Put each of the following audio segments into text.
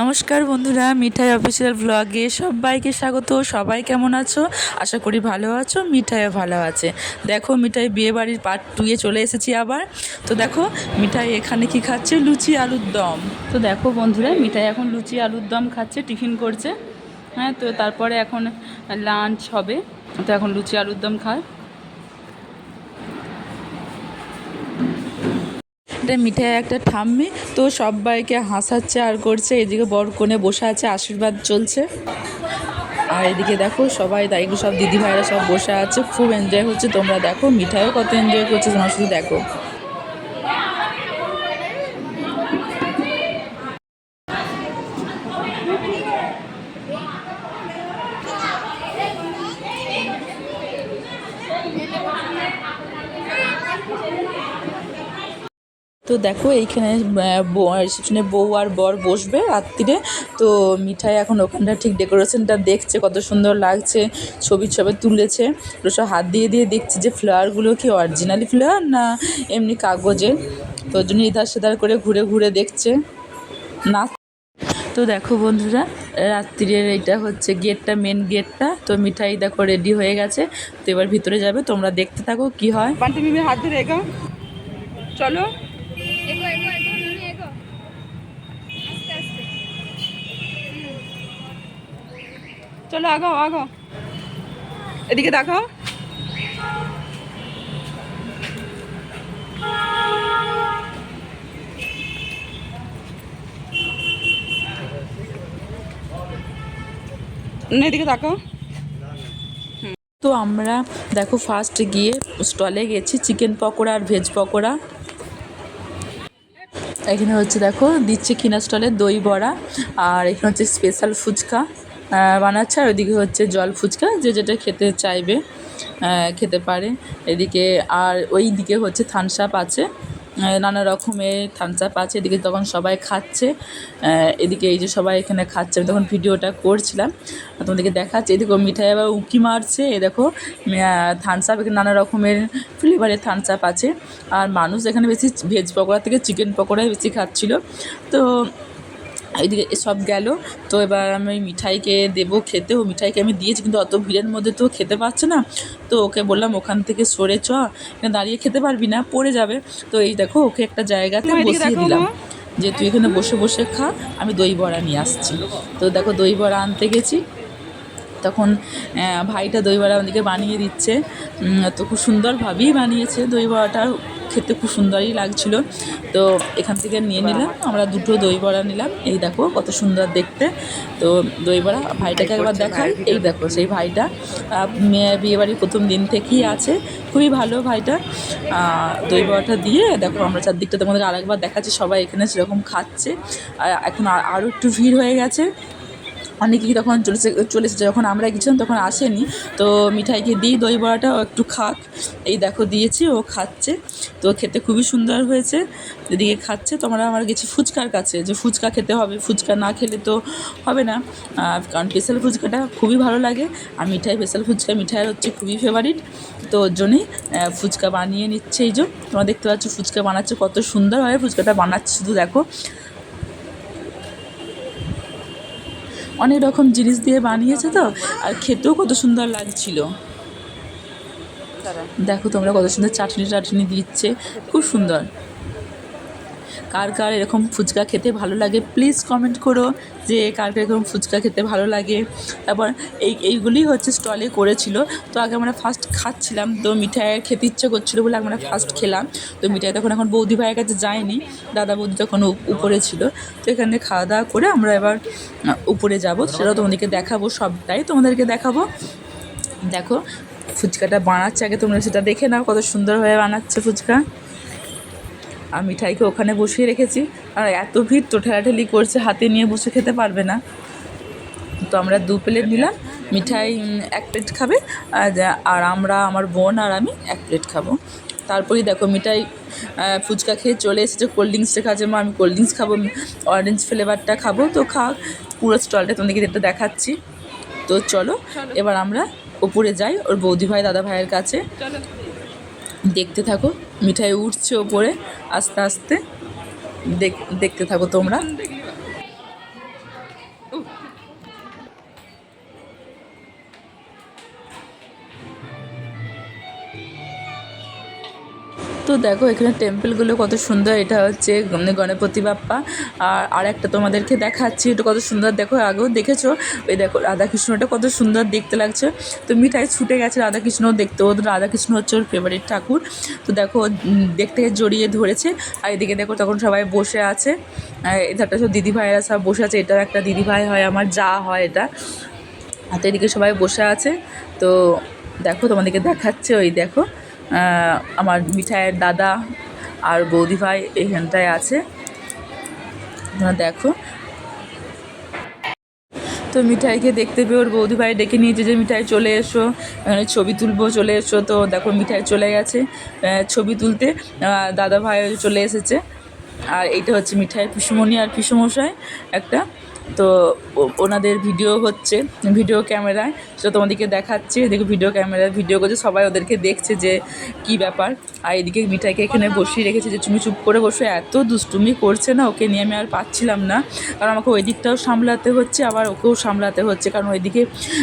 নমস্কার বন্ধুরা, মিঠাই অফিসিয়াল ব্লগে সবাইকে স্বাগত। সবাই কেমন আছো? আশা করি ভালো আছো, মিঠাইও ভালো আছে। দেখো, মিঠাই বিয়ে বাড়ির পার্ট টুয়ে চলে এসেছি আবার। তো দেখো, মিঠাই এখানে কি খাচ্ছে? লুচি আলুর দম। তো দেখো বন্ধুরা, মিঠাই এখন লুচি আলুর দম খাচ্ছে, টিফিন করছে। হ্যাঁ তো তারপরে এখন লাঞ্চ হবে। তো এখন লুচি আলুর দম খায়। এটা মিঠাই, একটা ঠাম্মি। তো সবাইকে হাসাচ্ছে আর করছে, এদিকে বর কোণে বসে আছে, আশীর্বাদ চলছে। আর এদিকে দেখো সবাই, তাই সব দিদিভাইরা সব বসে আছে, খুব এনজয় হচ্ছে। তোমরা দেখো, মিঠাইও কত এনজয় করছে, তোমার শুধু দেখো। তো দেখো, এইখানে রিসেপশনে বউ, আর বর বসবে রাত্রিরে। তো মিঠাই এখন ওখানটা ঠিক ডেকোরেশনটা দেখছে, কত সুন্দর লাগছে, ছবি ছবি তুলেছে। সব হাত দিয়ে দিয়ে দেখছে যে ফ্লাওয়ারগুলো কি অরিজিনালি ফ্লাওয়ার না এমনি কাগজে। তো জন্য ইধার সেধার করে ঘুরে ঘুরে দেখছে। না। তো দেখো বন্ধুরা, রাত্রিরের এইটা হচ্ছে গেটটা মেন গেটটা। তো মিঠাই দেখো রেডি হয়ে গেছে। তো এবার ভিতরে যাবে, তোমরা দেখতে থাকো কি হয়। হাত ধরে চলো। চলো আগাও আগাও এদিকে দেখাও এদিকে তাকাও তো আমরা দেখো ফার্স্ট গিয়ে স্টলে গেছি চিকেন পকোড়া আর ভেজ পকোড়া। এখানে হচ্ছে দেখো, দিচ্ছে কিনা স্টলে দই বড়া, আর এখানে হচ্ছে স্পেশাল ফুচকা বানাচ্ছে, আর ওইদিকে হচ্ছে জল ফুচকা, যে যেটা খেতে চাইবে খেতে পারে। এদিকে আর ওই দিকে হচ্ছে থানসাপ আছে। নানা রকমের থামস আছে। এদিকে তখন সবাই খাচ্ছে। এদিকে এই যে সবাই এখানে খাচ্ছে। আমি তখন ভিডিওটা করছিলাম। তোমাদেরকে দেখাচ্ছে। এদিকে মিঠাই আবার উঁকি মারছে। এ দেখো থামস আপ এখানে নানা রকমের ফ্লেভারের থামস আছে। আর মানুষ এখানে বেশি ভেজ পকোড়া থেকে চিকেন পকোড়াই বেশি খাচ্ছিলো। তো এইদিকে সব গেল। তো এবার আমি ওই মিঠাইকে দেবো খেতে। ও মিঠাইকে আমি দিয়েছি কিন্তু অত ভিড়ের মধ্যে তো খেতে পারছে না। তো ওকে বললাম ওখান থেকে সরে চ। এখানে দাঁড়িয়ে খেতে পারবি না পড়ে যাবে। তো এই দেখো ওকে একটা জায়গাতে বসিয়ে দিলাম যে তুই এখানে বসে বসে খা আমি দই বড়া নিয়ে আসছি। তো দেখো দই বড়া আনতে গেছি। তখন ভাইটা দই বড়া আমাদেরকে বানিয়ে দিচ্ছে। তো খুব সুন্দরভাবেই বানিয়েছে দই বড়াটা। খেতে খুব সুন্দরই লাগছিল। তো এখান থেকে নিয়ে নিলাম আমরা দুটো দই বড়া নিলাম। এই দেখো কত সুন্দর দেখতে। তো দই বড়া ভাইটাকে একবার দেখাই। এই দেখো সেই ভাইটা মেয়ে বিয়েবাড়ির প্রথম দিন থেকেই আছে। খুবই ভালো ভাইটা। দই বড়াটা দিয়ে দেখো আমরা চারদিকটা তোমাদের আরেকবার দেখাচ্ছি সবাই এখানে সেরকম খাচ্ছে। আর এখন আরও একটু ভিড় হয়ে গেছে। অনেকেই তখন চলে এসে চলে এসেছে যখন আমরা গেছিলাম তখন আসেনি। তো মিঠাইকে দিই দই বড়াটা একটু খাক। এই দেখো দিয়েছি, ও খাচ্ছে। তো খেতে খুবই সুন্দর হয়েছে। এদিকে খাচ্ছে, তোমরা আমরা গেছি ফুচকার কাছে। যে ফুচকা খেতে হবে, ফুচকা না খেলে তো হবে না। কারণ স্পেশাল ফুচকাটা খুবই ভালো লাগে। আর মিঠাই স্পেশাল ফুচকা, মিঠাইয়ের হচ্ছে খুবই ফেভারিট তো ওর জন্যই ফুচকা বানিয়ে নিচ্ছে এই যে। তোমরা দেখতে পাচ্ছ ফুচকা বানাচ্ছে, কত সুন্দরভাবে ফুচকাটা বানাচ্ছে। শুধু দেখো অনেক রকম জিনিস দিয়ে বানিয়েছে তো আর খেতেও কত সুন্দর লাগছিল। দেখো তোমরা কত সুন্দর চাটনি টাটনি দিচ্ছে খুব সুন্দর। কার কার এরকম ফুচকা খেতে ভালো লাগে প্লিজ কমেন্ট করো যে কার কার এরকম ফুচকা খেতে ভালো লাগে। তারপর এই, এইগুলি হচ্ছে স্টলে করেছিল। তো আগে আমরা ফার্স্ট খাচ্ছিলাম, তো মিঠাই খেতে ইচ্ছে করছিল বলে আমরা ফার্স্ট খেলাম। তো মিঠাই তখন এখন বৌদি ভাইয়ের কাছে যায়নি, দাদা বৌদি তখন উপরে ছিল। তো এখানে খাওয়া দাওয়া করে আমরা এবার উপরে যাব। সেটাও তোমাদেরকে দেখাবো সবটাই, তোমাদেরকে দেখাবো। দেখো, ফুচকাটা বানাচ্ছে আগে, তোমরা সেটা দেখে নাও কত সুন্দরভাবে বানাচ্ছে ফুচকা। আর মিঠাইকে ওখানে বসিয়ে রেখেছি। আর এত ভিড় তো ঠেলাঠেলি করছে হাতে নিয়ে বসে খেতে পারবে না। তো আমরা দু প্লেট নিলাম মিঠাই এক প্লেট খাবে আর আমরা আমার বোন আর আমি এক প্লেট খাব। তারপরেই দেখো মিঠাই ফুচকা খেয়ে চলে এসেছে কোল্ড ড্রিঙ্কসটা খাচ্ছে মা আমি কোল্ড ড্রিঙ্কস খাব অরেঞ্জ ফ্লেভারটা খাব তো খা পুরো স্টলটা তোমাদেরকে এটা দেখাচ্ছি। তো চলো এবার আমরা ওপরে যাই ওর বৌদি ভাই দাদা ভাইয়ের কাছে দেখতে থাকো মিঠাই উঠছে ওপরে। আস্তে আস্তে দেখ দেখতে থাকো তোমরা। তো দেখো এখানে টেম্পলগুলো কত সুন্দর, এটা হচ্ছে গণপতি বাপ্পা। আর আর একটা তোমাদেরকে দেখাচ্ছি, এটা কত সুন্দর, দেখো আগেও দেখেছ? ওই দেখো রাধাকৃষ্ণটা কত সুন্দর দেখতে লাগছে। তো মিঠাই ছুটে গেছে রাধাকৃষ্ণ দেখতে, ও রাধাকৃষ্ণ হচ্ছে ওর ফেভারিট ঠাকুর। তো দেখো দেখতে জড়িয়ে ধরেছে। আর এদিকে দেখো তখন সবাই বসে আছে। এধারটা সব দিদি ভাইয়েরা সব বসে আছে, এটাও একটা দিদি ভাই হয়, আমার যা হয় এটা। তো এদিকে সবাই বসে আছে। তো দেখো তোমাদেরকে দেখাচ্ছে, ওই দেখো। আমার মিঠাইয়ের দাদা আর বৌদি ভাই এখানটায় আছে। তোমরা দেখো। তো মিঠাইকে দেখতে পেয়ে ওর বৌদি ভাই ডেকে নিয়েছে যে, মিঠাই চলে এসো। এখানে ছবি তুলবো, চলে এসো। তো দেখো, মিঠাই চলে গেছে ছবি তুলতে। দাদা ভাই চলে এসেছে। আর এইটা হচ্ছে মিঠাই পিসুমণি আর পিসুমশাই একটা। তো ওনাদের ভিডিও হচ্ছে, ভিডিও ক্যামেরায়। সেটা তোমাদেরকে দেখাচ্ছে, এদিকে ভিডিও ক্যামেরায় ভিডিও করছে, সবাই ওদেরকে দেখছে যে কি ব্যাপার। আর এদিকে মিঠাইকে এখানে বসিয়ে রেখেছে যে, তুমি চুপ করে বসে, এত দুষ্টুমি করছে না ওকে নিয়ে, আমি আর পাচ্ছিলাম না। কারণ আমাকে ওই দিকটাও সামলাতে হচ্ছে, আবার ওকেও সামলাতে হচ্ছে। কারণ ওইদিকে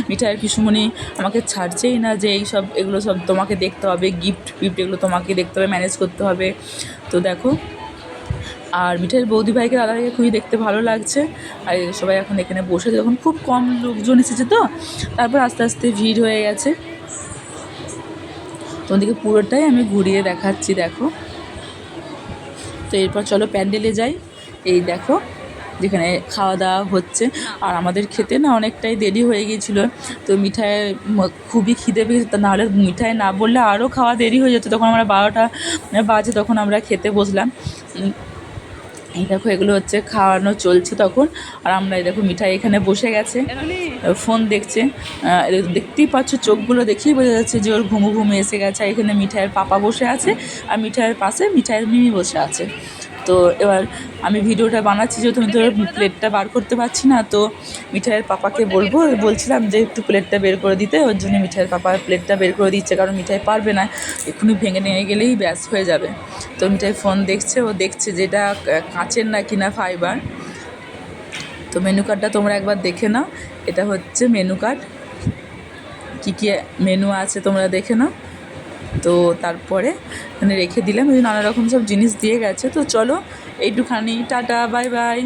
মিঠাইয়ের পিসুমণি আমাকে ছাড়ছেই না যে, এই সব, এগুলো সব তোমাকে দেখতে হবে, গিফট ফিফট এগুলো তোমাকে দেখতে হবে, ম্যানেজ করতে হবে। তো দেখো আর মিঠাইয়ের বৌদি ভাইকে দাদা ভাইকে খুবই দেখতে ভালো লাগছে। আর সবাই এখন এখানে বসে যখন খুব কম লোকজন এসেছে তো। তারপর আস্তে আস্তে ভিড় হয়ে গেছে। তোমাদেরকে পুরোটাই আমি ঘুরিয়ে দেখাচ্ছি, দেখো। তো এরপর চলো প্যান্ডেলে যাই। এই দেখো, যেখানে খাওয়া দাওয়া হচ্ছে। আর আমাদের খেতে না অনেকটাই দেরি হয়ে গিয়েছিল। তো মিঠাই খুবই খিদে পেয়েছে। তা নাহলে মিঠাই না বললে আরও খাওয়া দেরি হয়ে যেত। তখন আমরা বারোটা বাজে তখন আমরা খেতে বসলাম। এই দেখো, এগুলো হচ্ছে খাওয়ানো চলছে তখন। আর আমরা এই দেখো, মিঠাই এখানে বসে গেছে। ফোন দেখছে। দেখতেই পাচ্ছ, চোখগুলো দেখেই বোঝা যাচ্ছে যে ওর ঘুমু ঘুমে এসে গেছে। এখানে মিঠাইয়ের পাপা বসে আছে। আর মিঠাইয়ের পাশে মিঠাইয়ের মিমি বসে আছে। তো এবার আমি ভিডিওটা বানাচ্ছি, যেহেতু আমি তো প্লেটটা বার করতে পারছি না, তো মিঠাইয়ের পাপাকে বলব। বলছিলাম যে একটু প্লেটটা বের করে দিতে, ওর জন্য মিঠাইয়ের পাপা প্লেটটা বের করে দিচ্ছে, কারণ মিঠাই পারবে না। এক্ষুনি ভেঙে নিয়ে গেলেই ব্যাস হয়ে যাবে। তো মিঠাই ফোন দেখছে, ও দেখছে যেটা কাঁচের না কিনা ফাইবার তো মেনু কার্ডটা তোমরা একবার দেখে নাও। এটা হচ্ছে মেনু কার্ড কী কী মেনু আছে তোমরা দেখে নাও। তো তারপরে মানে রেখে দিলাম ওই নানা রকম সব জিনিস দিয়ে গেছে। তো চলো, এইটুখানি, টাটা, বাই বাই।